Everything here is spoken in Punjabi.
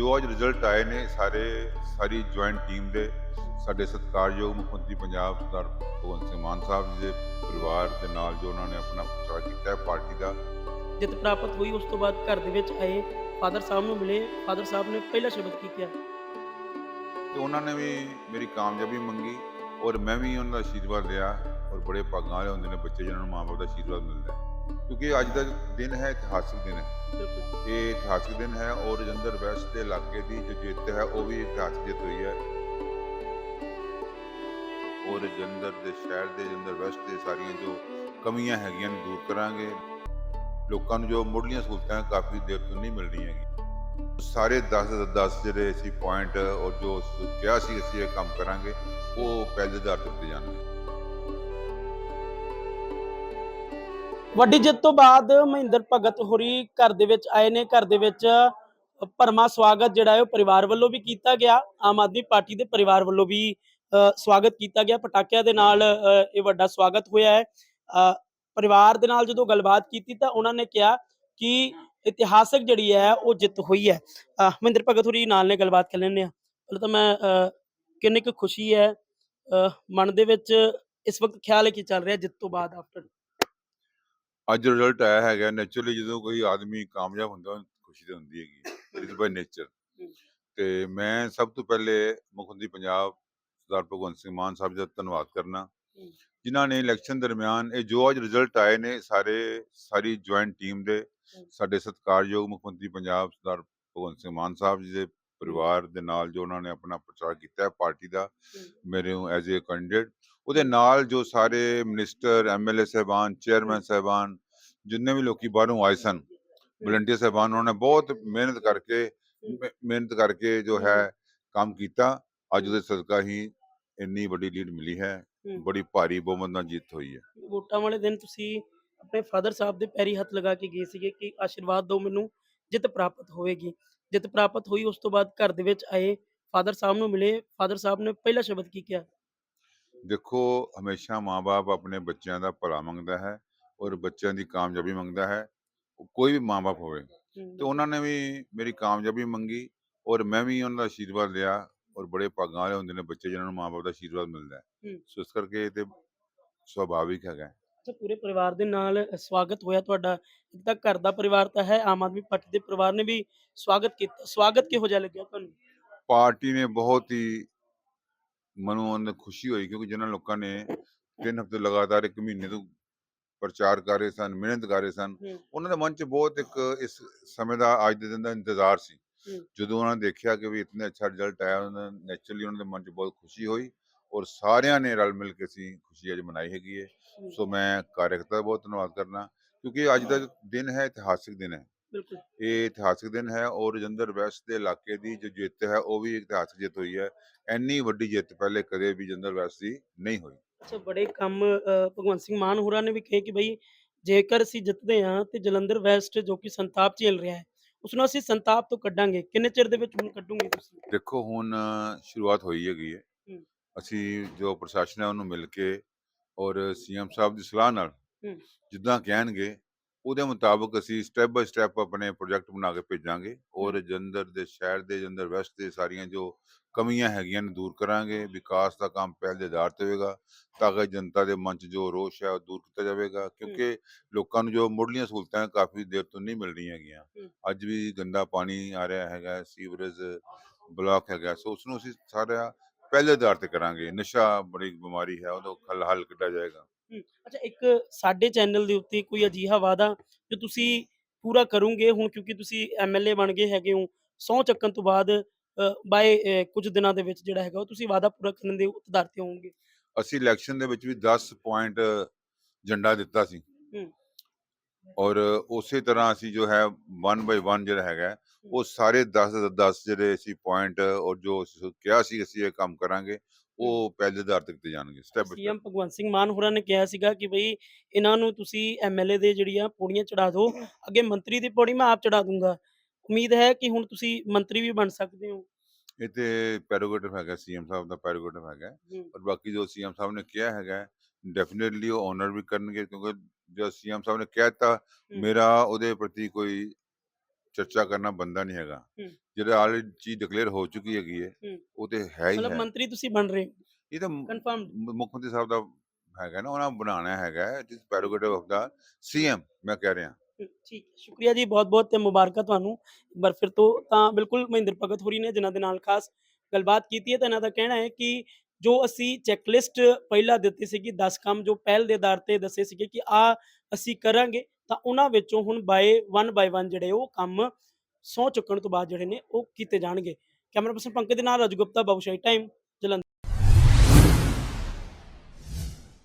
ਜੋ ਅੱਜ ਰਿਜ਼ਲਟ ਆਏ ਨੇ ਸਾਰੇ ਸਾਰੀ ਜੁਆਇੰਟ ਟੀਮ ਦੇ ਸਾਡੇ ਸਤਿਕਾਰਯੋਗ ਮੁੱਖ ਮੰਤਰੀ ਪੰਜਾਬ ਸਰਦਾਰ ਭਗਵੰਤ ਸਿੰਘ ਮਾਨ ਸਾਹਿਬ ਜੀ ਦੇ ਪਰਿਵਾਰ ਦੇ ਨਾਲ ਜੋ ਉਹਨਾਂ ਨੇ ਆਪਣਾ ਪ੍ਰਚਾਰ ਕੀਤਾ ਹੈ ਪਾਰਟੀ ਦਾ। ਜਿੱਤ ਪ੍ਰਾਪਤ ਹੋਈ ਉਸ ਤੋਂ ਬਾਅਦ ਘਰ ਦੇ ਵਿੱਚ ਆਏ ਫਾਦਰ ਸਾਹਿਬ ਨੂੰ ਮਿਲੇ ਫਾਦਰ ਸਾਹਿਬ ਨੇ ਪਹਿਲਾ ਸ਼ਬਦ ਕੀ ਕਿਹਾ? ਤੇ ਉਹਨਾਂ ਨੇ ਵੀ ਮੇਰੀ ਕਾਮਯਾਬੀ ਮੰਗੀ ਔਰ ਮੈਂ ਵੀ ਉਹਨਾਂ ਦਾ ਆਸ਼ੀਰਵਾਦ ਲਿਆ ਔਰ ਬੜੇ ਭਾਗਾਂ ਵਾਲੇ ਹੁੰਦੇ ਨੇ ਬੱਚੇ ਜਿਨ੍ਹਾਂ ਨੂੰ ਮਾਂ-ਬਾਪ ਦਾ ਆਸ਼ੀਰਵਾਦ ਮਿਲਦਾ ਹੈ। ਕਿਉਂਕਿ ਅੱਜ ਦਾ ਦਿਨ ਹੈ ਇਤਿਹਾਸਿਕ ਦਿਨ ਹੈ। ਇਹ ਇਤਿਹਾਸਿਕ ਦਿਨ ਹੈ ਔਰ ਰਜਿੰਦਰ ਵੈਸਟ ਦੇ ਇਲਾਕੇ ਦੀ ਜੋ ਜਿੱਤ ਹੈ ਉਹ ਵੀ ਇਤਿਹਾਸਿਕ ਜਿੱਤ ਹੋਈ ਹੈ। ਔਰ ਰਜਿੰਦਰ ਦੇ ਸ਼ਹਿਰ ਦੇ ਰਜਿੰਦਰ ਵੈਸਟ ਦੇ ਸਾਰੀਆਂ ਜੋ ਕਮੀਆਂ ਹੈਗੀਆਂ ਨੂੰ ਦੂਰ ਕਰਾਂਗੇ। ਲੋਕਾਂ ਨੂੰ ਜੋ ਮੁੱਢਲੀਆਂ ਸਹੂਲਤਾਂ ਕਾਫੀ ਦੇਰ ਤੋਂ ਨਹੀਂ ਮਿਲ ਰਹੀਆਂ ਹੈਗੀਆਂ। ਸਾਰੇ 10 10 ਜਿਹੜੇ ਅਸੀਂ ਪੁਆਇੰਟ ਔਰ ਜੋ ਸ- ਕਿਹਾ ਸੀ ਅਸੀਂ ਇਹ ਕੰਮ ਕਰਾਂਗੇ ਉਹ ਪਹਿਲੇ ਆਧਾਰ ਤੇ ਜਾਣਗੇ। ਵੱਡੀ ਜਿੱਤ ਤੋਂ ਬਾਅਦ ਮਹਿੰਦਰ ਭਗਤ ਹੋਰੀ ਘਰ ਦੇ ਵਿੱਚ ਆਏ ਨੇ ਘਰ ਦੇ ਵਿੱਚ ਭਰਮਾ ਸਵਾਗਤ ਜਿਹੜਾ ਹੈ ਉਹ ਪਰਿਵਾਰ ਵੱਲੋਂ ਵੀ ਕੀਤਾ ਗਿਆ। ਆਮ ਆਦਮੀ ਪਾਰਟੀ ਦੇ ਪਰਿਵਾਰ ਵੱਲੋਂ ਵੀ ਸਵਾਗਤ ਕੀਤਾ ਗਿਆ। ਪਟਾਕਿਆਂ ਦੇ ਨਾਲ ਇਹ ਵੱਡਾ ਸਵਾਗਤ ਹੋਇਆ ਹੈ। ਪਰਿਵਾਰ ਦੇ ਨਾਲ ਜਦੋਂ ਗੱਲਬਾਤ ਕੀਤੀ ਤਾਂ ਉਹਨਾਂ ਨੇ ਕਿਹਾ ਕਿ ਇਤਿਹਾਸਕ ਜਿਹੜੀ ਹੈ ਉਹ ਜਿੱਤ ਹੋਈ ਹੈ। ਮਹਿੰਦਰ ਭਗਤ ਹੋਰੀ ਨਾਲ ਨੇ ਗੱਲਬਾਤ ਕਰ ਲੈਂਦੇ ਆ ਪਹਿਲਾਂ ਤਾਂ ਮੈਂ ਕਿੰਨੀ ਕੁ ਖੁਸ਼ੀ ਹੈ ਅ, ਮਨ ਦੇ ਵਿੱਚ ਇਸ ਵਕਤ ਖਿਆਲ ਹੈ ਕੀ ਚੱਲ ਰਿਹਾ ਜਿੱਤ ਤੋਂ ਬਾਅਦ ਆਫਟਰ ਅੱਜ ਰਿਜ਼ਲਟ ਆਇਆ ਹੈਗਾ ਨੇਚਰਲੀ ਜਦੋਂ ਕੋਈ ਆਦਮੀ ਕਾਮਯਾਬ ਹੁੰਦਾ ਉਹਨੂੰ ਖੁਸ਼ੀ ਤਾਂ ਹੁੰਦੀ ਹੈਗੀ ਇਟ ਬਾਈ ਨੇਚਰ। ਤੇ ਮੈਂ ਸਭ ਤੋਂ ਪਹਿਲੇ ਮੁੱਖ ਮੰਤਰੀ ਪੰਜਾਬ ਸਰਦਾਰ ਭਗਵੰਤ ਸਿੰਘ ਮਾਨ ਸਾਹਿਬ ਦਾ ਧੰਨਵਾਦ ਕਰਨਾ। ਜਿਨ੍ਹਾਂ ਨੇ ਇਲੈਕਸ਼ਨ ਦਰਮਿਆਨ ਇਹ ਜੋ ਅੱਜ ਰਿਜ਼ਲਟ ਆਏ ਨੇ ਸਾਰੇ ਸਾਰੀ ਜੁਆਇੰਟ ਟੀਮ ਦੇ। ਸਾਡੇ ਸਤਿਕਾਰਯੋਗ ਮੁੱਖ ਮੰਤਰੀ ਪੰਜਾਬ ਸਰਦਾਰ ਭਗਵੰਤ ਸਿੰਘ ਮਾਨ ਸਾਹਿਬ ਜੀ ਦੇ ਪਰਿਵਾਰ ਦੇ ਨਾਲ ਜੋ ਉਹਨਾਂ ਨੇ ਆਪਣਾ ਪ੍ਰਚਾਰ ਕੀਤਾ ਹੈ ਪਾਰਟੀ ਦਾ ਮੇਰੇ ਨੂੰ ਐਜ਼ ਏ ਕੈਂਡੀਡੇਟ ਉਹਦੇ ਨਾਲ ਜੋ ਸਾਰੇ ਮਿਨਿਸਟਰ ਐਮਐਲਏ ਸਾਹਿਬਾਨ ਚੇਅਰਮੈਨ ਸਾਹਿਬਾਨ ਜਿੰਨੇ ਵੀ ਲੋਕੀ ਬਾਹਰੋਂ ਆਏ ਸਨ ਵਲੰਟੀਅਰ ਸਾਹਿਬਾਨ ਉਹਨਾਂ ਨੇ ਬਹੁਤ ਮਿਹਨਤ ਕਰਕੇ ਮਿਹ- ਮਿਹਨਤ ਕਰਕੇ ਜੋ ਹੈ ਕੰਮ ਕੀਤਾ। ਅੱਜ ਉਹਦੇ ਸਦਕਾ ਹੀ ਇੰਨੀ ਵੱਡੀ ਲੀਡ ਮਿਲੀ ਹੈ। ਬੜੀ ਭਾਰੀ ਬਹੁਮਤ ਨਾਲ ਜਿੱਤ ਹੋਈ ਹੈ। ਵੋਟਾਂ ਵਾਲੇ ਦਿਨ ਤੁਸੀਂ ਆਪਣੇ ਫਾਦਰ ਸਾਹਿਬ ਦੇ ਪੈਰੀ ਹੱਥ ਲਗਾ ਕੇ ਗਏ ਸੀਗੇ ਕਿ ਆਸ਼ੀਰਵਾਦ ਦਿਓ ਮੈਨੂੰ ਜਿੱਤ ਪ੍ਰਾਪਤ ਹੋਵੇਗੀ। ਜਿੱਤ ਪ੍ਰਾਪਤ ਹੋਈ ਉਸ ਤੋਂ ਬਾਅਦ ਘਰ ਦੇ ਵਿੱਚ ਆਏ ਫਾਦਰ ਸਾਹਿਬ ਨੂੰ ਮਿਲੇ ਫਾਦਰ ਸਾਹਿਬ ਨੇ ਪਹਿਲਾ ਸ਼ਬਦ ਕੀ ਕਿਹਾ ਦੇਖੋ ਹਮੇਸ਼ਾ ਮਾਪੇ ਆਪਣੇ ਬੱਚਿਆਂ ਦਾ ਭਲਾ ਮੰਗਦਾ ਹੈ ਔਰ ਬੱਚਿਆਂ ਦੀ ਕਾਮਯਾਬੀ ਮੰਗਦਾ ਹੈ ਕੋਈ ਵੀ ਮਾਪੇ ਹੋਵੇ ਤੇ ਉਹਨਾਂ ਨੇ ਵੀ ਮੇਰੀ ਕਾਮਯਾਬੀ ਮੰਗੀ ਔਰ ਮੈਂ ਵੀ ਉਹਨਾਂ ਦਾ ਆਸ਼ੀਰਵਾਦ ਲਿਆ ਔਰ ਬੜੇ ਭਾਗਾਂ ਵਾਲੇ ਹੁੰਦੇ ਨੇ ਬੱਚੇ ਜਿਨ੍ਹਾਂ ਨੂੰ ਮਾਪੇ ਦਾ ਆਸ਼ੀਰਵਾਦ ਮਿਲਦਾ ਹੈ। ਸੋ ਇਸ ਕਰਕੇ ਇਹ ਤੇ ਸੁਭਾਵਿਕ ਹੈਗਾ। ਅੱਛਾ ਪੂਰੇ ਪਰਿਵਾਰ ਦੇ ਨਾਲ ਸਵਾਗਤ ਹੋਇਆ ਤੁਹਾਡਾ ਇੱਕ ਤਾਂ ਘਰ ਦਾ ਪਰਿਵਾਰ ਤਾਂ ਹੈ ਆਮ ਆਦਮੀ ਪਾਰਟੀ ਦੇ ਪਰਿਵਾਰ ਨੇ ਵੀ ਸਵਾਗਤ ਕੀਤਾ ਸਵਾਗਤ ਕਿਹੋ ਜਿਹਾ ਲੱਗਿਆ ਤੁਹਾਨੂੰ ਪਾਰਟੀ ਨੇ ਬਹੁਤ ਹੀ ਮਨੋਂ ਅੰਦਰ ਖੁਸ਼ੀ ਹੋਈ ਕਿਉਂਕਿ ਜਿਨ੍ਹਾਂ ਲੋਕਾਂ ਨੇ ਤਿੰਨ ਹਫ਼ਤੇ ਲਗਾਤਾਰ ਇੱਕ ਮਹੀਨੇ ਤੋਂ ਪ੍ਰਚਾਰ ਕਰ ਰਹੇ ਸਨ ਮਿਹਨਤ ਕਰ ਰਹੇ ਸਨ। ਉਹਨਾਂ ਦੇ ਮਨ 'ਚ ਬਹੁਤ ਇੱਕ ਇਸ ਸਮੇਂ ਦਾ ਅੱਜ ਦੇ ਦਿਨ ਦਾ ਇੰਤਜ਼ਾਰ ਸੀ। ਜਦੋਂ ਉਹਨਾਂ ਨੇ ਦੇਖਿਆ ਕਿ ਵੀ ਇਤਨੇ ਅੱਛਾ ਰਿਜ਼ਲਟ ਆਇਆ ਉਹਨਾਂ ਨੈਚੁਰਲੀ ਉਹਨਾਂ ਦੇ ਮਨ 'ਚ ਬਹੁਤ ਖੁਸ਼ੀ ਹੋਈ ਔਰ ਸਾਰਿਆਂ ਨੇ ਰਲ ਮਿਲ ਕੇ ਅਸੀਂ ਖੁਸ਼ੀ ਅੱਜ ਮਨਾਈ ਹੈਗੀ ਹੈ। ਸੋ ਮੈਂ ਕਾਰਜਕਰਤਾ ਦਾ ਬਹੁਤ ਧੰਨਵਾਦ ਕਰਨਾ ਕਿਉਂਕਿ ਅੱਜ ਦਾ ਦਿਨ ਹੈ ਇਤਿਹਾਸਿਕ ਦਿਨ ਹੈ। ਬਿਲਕੁਲ। ਇਹ ਇਤਿਹਾਸਿਕ ਦਿਨ ਹੈ ਔਰ ਰਜਿੰਦਰ ਵੈਸਟ ਦੇ ਇਲਾਕੇ ਦੀ ਜੋ ਜਿੱਤ ਹੈ ਉਹ ਵੀ ਇਤਿਹਾਸਿਕ ਜਿੱਤ ਹੋਈ ਹੈ। ਇੰਨੀ ਵੱਡੀ ਜਿੱਤ ਪਹਿਲੇ ਕਦੇ ਵੀ ਰਜਿੰਦਰ ਵੈਸਟ ਦੀ ਨਹੀਂ ਹੋਈ। ਅੱਛਾ ਬੜੇ ਕੰਮ ਭਗਵੰਤ ਸਿੰਘ ਮਾਨ ਹੋਰਾਂ ਨੇ ਵੀ ਕਹੇ ਕਿ ਬਈ ਜੇਕਰ ਅਸੀਂ ਜਿੱਤਦੇ ਹਾਂ ਤੇ ਜਲੰਧਰ ਵੈਸਟ ਜੋ ਕਿ ਸੰਤਾਪ ਝੇਲ ਰਿਹਾ ਹੈ ਉਸ ਨੂੰ ਅਸੀਂ ਸੰਤਾਪ ਤੋਂ ਕੱਢਾਂਗੇ। ਕਿੰਨੇ ਚਿਰ ਦੇ ਵਿੱਚ ਹੁਣ ਕੱਢੋਗੇ ਤੁਸੀਂ? ਦੇਖੋ ਹੁਣ ਸ਼ੁਰੂਆਤ ਹੋਈ ਹੈਗੀ ਹੂੰ। ਅਸੀਂ ਜੋ ਪ੍ਰਸ਼ਾਸਨ ਹੈ ਉਹਨੂੰ ਮਿਲ ਕੇ ਔਰ ਸੀਐਮ ਸਾਹਿਬ ਦੀ ਸਲਾਹ ਨਾਲ। ਜਿੱਦਾਂ ਕਹਿਣਗੇ ਉਹਦੇ ਮੁਤਾਬਕ ਅਸੀਂ ਸਟੈਪ ਬਾਈ ਸਟੈਪ ਆਪਣੇ ਪ੍ਰੋਜੈਕਟ ਬਣਾ ਕੇ ਭੇਜਾਂਗੇ ਔਰ ਰਜਿੰਦਰ ਦੇ ਸ਼ਹਿਰ ਦੇ ਰਜਿੰਦਰ ਵੈਸਟ ਦੇ ਸਾਰੀਆਂ ਜੋ ਕਮੀਆਂ ਹੈਗੀਆਂ ਨੂੰ ਦੂਰ ਕਰਾਂਗੇ ਵਿਕਾਸ ਦਾ ਕੰਮ ਪਹਿਲ ਦੇ ਆਧਾਰ ਤੇ ਹੋਵੇਗਾ ਤਾਂ ਕਿ ਜਨਤਾ ਦੇ ਮਨ 'ਚ ਜੋ ਰੋਸ਼ ਹੈ ਉਹ ਦੂਰ ਕੀਤਾ ਜਾਵੇਗਾ ਕਿਉਂਕਿ ਲੋਕਾਂ ਨੂੰ ਜੋ ਮੁੱਢਲੀਆਂ ਸਹੂਲਤਾਂ ਕਾਫੀ ਦੇਰ ਤੋਂ ਨਹੀਂ ਮਿਲ ਰਹੀਆਂ ਹੈਗੀਆਂ। ਅੱਜ ਵੀ ਗੰਦਾ ਪਾਣੀ ਆ ਰਿਹਾ ਹੈਗਾ ਸੀਵਰੇਜ ਬਲਾਕ ਹੈਗਾ ਸੋ ਉਸ ਨੂੰ ਅਸੀਂ ਸਾਰਾ ਪਹਿਲੇ ਆਧਾਰ ਤੇ ਕਰਾਂਗੇ ਨਸ਼ਾ ਬੜੀ ਬਿਮਾਰੀ ਹੈ ਉਹਦਾ ਹੱਲ ਹੱਲ ਕੱਢਿਆ ਜਾਏਗਾ। ਅੱਛਾ ਇੱਕ ਸਾਡੇ ਚੈਨਲ ਦੇ ਉੱਤੇ ਕੋਈ ਅਜੀਹਾ ਵਾਅਦਾ ਜੋ ਤੁਸੀਂ ਪੂਰਾ ਕਰੋਗੇ ਹੁਣ ਕਿਉਂਕਿ ਤੁਸੀਂ ਐਮਐਲਏ ਬਣ ਗਏ ਹੈਗੇ ਹੋ ਸਹੁੰ ਚੱਕਣ ਤੋਂ ਬਾਅਦ ਬਾਏ ਕੁਝ ਦਿਨਾਂ ਦੇ ਵਿੱਚ ਜਿਹੜਾ ਹੈਗਾ ਉਹ ਤੁਸੀਂ ਵਾਅਦਾ ਪੂਰਾ ਕਰਨ ਦੇ ਉਤਦਾਰ ਤੇ ਹੋਵੋਗੇ ਅਸੀਂ ਇਲੈਕਸ਼ਨ ਦੇ ਵਿੱਚ ਵੀ 10 ਪੁਆਇੰਟ ਝੰਡਾ ਦਿੱਤਾ ਸੀ। ਔਰ ਉਸੇ ਤਰ੍ਹਾਂ ਅਸੀਂ ਜੋ ਹੈ 1 ਬਾਈ 1 ਜਿਹੜਾ ਹੈਗਾ ਉਹ ਸਾਰੇ 10 10 ਜਿਹੜੇ ਅਸੀਂ ਪੁਆਇੰਟ ਔਰ ਜੋ ਕਿਹਾ ਸੀ ਅਸੀਂ ਇਹ ਕੰਮ ਕਰਾਂਗੇ ਉਹ ਪਹਿਲੇ ਆਧਾਰ ਤੇ ਕੀਤੇ ਜਾਣਗੇ step by CM Bhagwant Singh Mann ਹੋਰਾਂ ਨੇ ਕਿਹਾ ਸੀਗਾ ਕਿ ਬਈ ਇਹਨਾਂ ਨੂੰ ਤੁਸੀਂ ਐਮਐਲਏ ਦੇ ਜਿਹੜੀਆਂ ਪੌੜੀਆਂ ਚੜਾ ਦਿਓ ਅੱਗੇ ਮੰਤਰੀ ਦੀ ਪੌੜੀ ਮੈਂ ਆਪ ਚੜਾ ਦੂੰਗਾ। ਉਮੀਦ ਹੈ ਕਿ ਹੁਣ ਤੁਸੀਂ ਮੰਤਰੀ ਵੀ ਬਣ ਸਕਦੇ ਹੋ। ਇਹ ਤੇ ਪੈਰੋਗੇਟਿਵ ਹੈਗਾ ਸੀਐਮ ਸਾਹਿਬ ਦਾ ਪੈਰੋਗੇਟਿਵ ਹੈਗਾ। ਔਰ ਬਾਕੀ ਜੋ ਸੀਐਮ ਸਾਹਿਬ ਨੇ ਕਿਹਾ ਹੈਗਾ ਡੈਫੀਨਿਟਲੀ ਉਹ ਓਨਰ ਵੀ ਕਰਨਗੇ ਕਿਉਂਕਿ ਜੋ ਸੀਐਮ ਸਾਹਿਬ ਨੇ ਕਹਿ ਦਿੱਤਾ ਹੂੰ। ਮੇਰਾ ਉਹਦੇ ਪ੍ਰਤੀ ਕੋਈ ਚਰਚਾ ਕਰਨਾ ਬੰਦਾ ਨਹੀਂ ਹੈਗਾ। ਜਿਹੜਾ ਆਲਰੇਡੀ ਚੀਜ਼ ਡਿਕਲੇਅਰ ਹੋ ਚੁੱਕੀ ਹੈਗੀ ਹੈ। ਉਹ ਤੇ ਹੈ ਹੀ ਮਤਲਬ ਮੰਤਰੀ ਤੁਸੀਂ ਬਣ ਰਹੇ ਇਹ ਤਾਂ ਮ- ਕਨਫਰਮ ਮ- ਮੁੱਖ ਮੰਤਰੀ ਸਾਹਿਬ ਦਾ ਹੈਗਾ ਨਾ ਉਹਨਾਂ ਬਣਾਉਣਾ ਹੈਗਾ it is prerogative of the CM ਮੈਂ ਕਹਿ ਰਿਹਾ। ਠੀਕ ਸ਼ੁਕਰੀਆ ਜੀ ਬਹੁਤ ਬਹੁਤ ਤੇ ਮੁਬਾਰਕਾਂ ਤੁਹਾਨੂੰ। ਇੱਕ ਵਾਰ ਫਿਰ ਤੋਂ ਤਾਂ ਬਿਲਕੁਲ ਮਹਿੰਦਰ ਭਗਤ ਹੋਰੀ ਨੇ ਜਿਨ੍ਹਾਂ ਦੇ ਨਾਲ ਖਾਸ ਗੱਲਬਾਤ ਕੀਤੀ ਹੈ ਤਾਂ ਇਹਨਾਂ ਦਾ ਕਹਿਣਾ ਹੈ ਕਿ ਜੋ ਅਸੀਂ ਚੈੱਕਲਿਸਟ ਪਹਿਲਾਂ ਦਿੱਤੀ ਸੀਗੀ 10 ਕੰਮ ਜੋ ਪਹਿਲ ਦੇ ਆਧਾਰ ਤੇ ਦੱਸੇ ਸੀਗੇ ਕਿ ਆ ਅਸੀਂ ਕਰਾਂਗੇ, ਤਾਂ ਉਹਨਾਂ ਵਿੱਚੋਂ ਹੁਣ ਬਾਏ 1 ਬਾਏ 1 ਜਿਹੜੇ ਉਹ ਕੰਮ ਸਹੁੰ ਚੁੱਕਣ ਤੋਂ ਬਾਅਦ ਜਿਹੜੇ ਨੇ ਉਹ ਕੀਤੇ ਜਾਣਗੇ। ਕੈਮਰਾ ਪਰਸਨ ਪੰਕਜ ਦੇ ਨਾਲ ਰਜਗੁਪਤਾ ਬਾਬੂਸ਼ਾਹੀ ਟਾਈਮ ਜਲੰਧਰ।